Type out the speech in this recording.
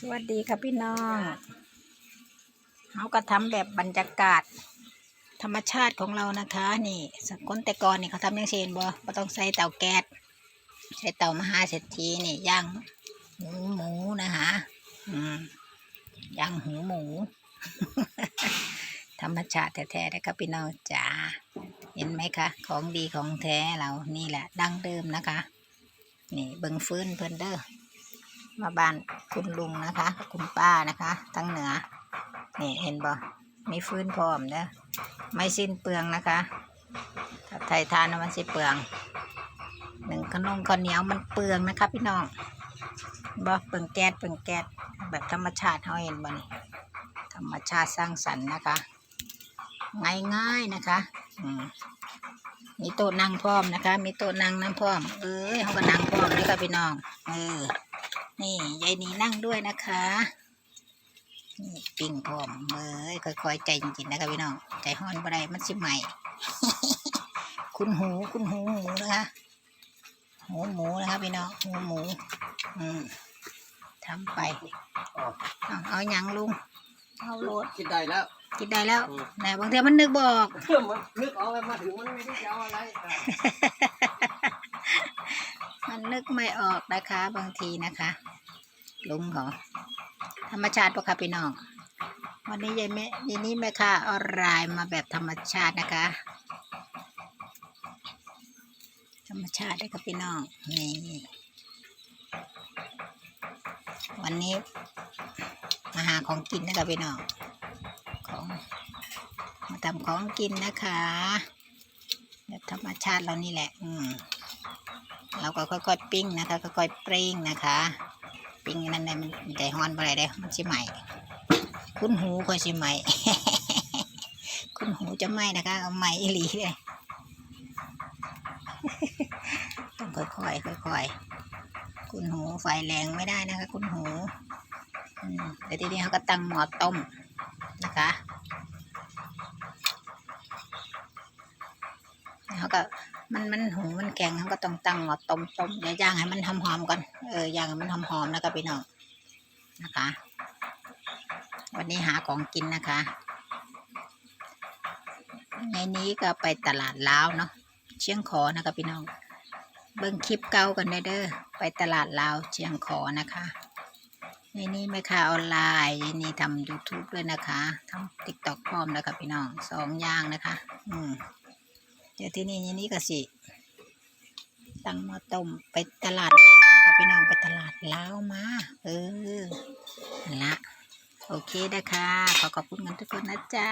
สวัสดีครับพี่น้องเขาก็ทำแบบบรรยากาศ ธรรมชาติของเรานะคะ นี่สกลแต่ก่อนนี่เขาทำยังเชนบ่บ่ต้องใส่เตาแก๊สใช้เตามหาเศรษฐีนี่ย่างหมูหมูนะคะอืมย่างหูหมู ธรรมชาติแท้ๆนะครับพี่น้องจ๋าเห็นไหมคะ ของดีของแท้เรานี่แหละดั้งเดิมนะคะ นี่เบิงฟื้นเพิ่นเด้อ มาบ้านคุณลุงนะคะ คุณป้านะคะทั้งเหนือนี่เห็นบ่มีฟื้นพร้อมเด้อไม่สิ้นเปลืองนะคะถ้าไทยทานมันสิเปลืองหนึ่งขนมข้าวเหนียวมันเปลืองนะคะพี่น้องบ่เปลืองแก๊สเปลืองแก๊สแบบธรรมชาติเขาเห็นบ่นี่ธรรมชาติสร้างสรรค์นะคะ ง่ายๆนะคะอืมีโต๊ะนั่งพร้อมนะคะ มีโต๊ะนั่งน้ำพร้อมเอ้ยเขาก็นั่งพร้อมเลยค่ะพี่น้องเออ นี่ยายนีนั่งด้วยนะคะ นี่ปิ้งพร้อมเอ้ยค่อยๆใจจริงๆนะคะพี่น้อง ใจห้อนบ่ได้มันสิใหม่ คุณหูคุณหูหมูนะคะหูหมูนะคะพี่น้องหูหมู อืมทำไปเอาเอาหยังลุงเอาโลดคิดได้แล้ว กินได้แล้วอืมแต่บางทีมันนึกบออก เพื่อมันนึกเอาไปมาถึงมันไม่ได้จะเอาอะไรอะ มันนึกไม่ออกนะคะ บางทีนะคะลุงเหรอธรรมชาติปะคะพี่น้อง วันนี้ยายแม่ยายนี้แม่ค่ะออนไลน์มาแบบธรรมชาตินะคะ ธรรมชาติเลยค่ะพี่น้องนี่วันนี้มาหาของกินนะคะพี่น้องของมาทำของกินนะคะ แบบธรรมชาติเรานี่แหละ อืม เราก็ค่อยๆปิ้งนะคะค่อยๆปริ้งนะคะ ปิ้งนั่นแหลมันใจฮอนไปเลยเด้อมันสิใหม่คุณหูค่อยสิใหม่คุณหูจะไหมนะคะเอาไหมอีหลีเลยต้องค่อยๆค่อยๆคุณหูไฟแรงไม่ได้นะคะ คุณหูอืมแต่ทีนี้เขาก็ตั้งหม้อต้มนะคะแล้วเขาก็ มันมันหูมันแข็งเขาก็ต้องตั้งหม้อต้มต้มเดี๋ยวย่างให้มันหอมๆก่อนเออย่างให้มันหอมๆนะคะพี่น้องนะคะ วันนี้หาของกินนะคะ ในนี้ก็ไปตลาดลาวเนาะเชียงขอนะคะพี่น้อง เบิ่งคลิปเก่ากันได้เด้อไปตลาดลาวเชียงขอนะคะในนี้แม่ค้าออนไลน์ในนี้ทำ YouTube ด้วยนะคะทำติ๊กต็อกพร้อมนะคะพี่น้องสองอย่างนะคะ อืม เดี๋ยวที่นี่ยนี่ก็สิตั้งมาต้มไปตลาดแล้วค่ะพี่น้องไปตลาดแล้วมา เออนั่ละโอเคนะคะขอขอบคุณกันทุกคนนะจ๊ะ